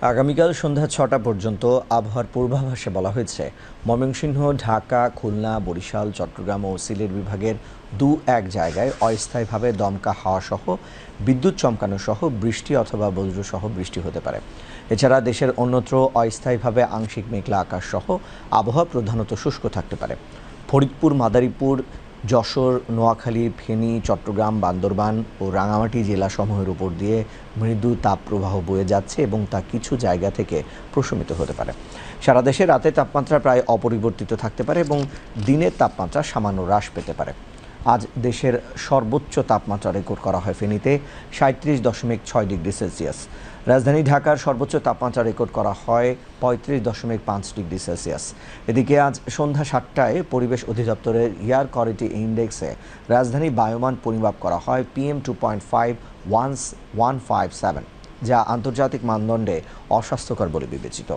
আগামীকাল সন্ধ্যা ছটা পর্যন্ত আবহাওয়ার পূর্বাভাসে বলা হয়েছে। ময়মনসিংহ, ঢাকা, খুলনা, বরিশাল, চট্টগ্রাম ও সিলেট বিভাগের দু এক জায়গায় অস্থায়ীভাবে দমকা হাওয়া সহ, বিদ্যুৎ চমকানো সহ, বৃষ্টি অথবা বজ্রসহ বৃষ্টি হতে পারে। এছাড়া দেশের অন্যত্র অস্থায়ীভাবে আংশিক মেঘলা আকাশ সহ আবহাওয়া প্রধানত শুষ্ক থাকতে পারে। ফরিদপুর, মাদারীপুর যশোর, নোয়াখালী, ফেনী, চট্টগ্রাম, বান্দরবান ও রাঙামাটি জেলাসমূহের উপর দিয়ে মৃদু তাপপ্রবাহ বয়ে যাচ্ছে এবং তা কিছু জায়গা থেকে প্রশমিত হতে পারে। সারা দেশে রাতে তাপমাত্রা প্রায় অপরিবর্তিত থাকতে পারে এবং দিনের তাপমাত্রা সামান্য হ্রাস পেতে পারে। আজ দেশের সর্বোচ্চ তাপমাত্রা রেকর্ড করা হয় ফেনীতে সাঁত্রিশ দশমিক ছয় ডিগ্রি সেলসিয়াস। রাজধানী ঢাকার সর্বোচ্চ তাপমাত্রা রেকর্ড করা হয় পঁয়ত্রিশ দশমিক পাঁচ ডিগ্রি সেলসিয়াস। এদিকে আজ সন্ধ্যা সাতটায় পরিবেশ অধিদপ্তরের এয়ার কোয়ালিটি ইন্ডেক্সে রাজধানী বায়ুমান পরিমাপ করা হয় PM two point five one one five seven, যা আন্তর্জাতিক মানদণ্ডে অস্বাস্থ্যকর বলে বিবেচিত।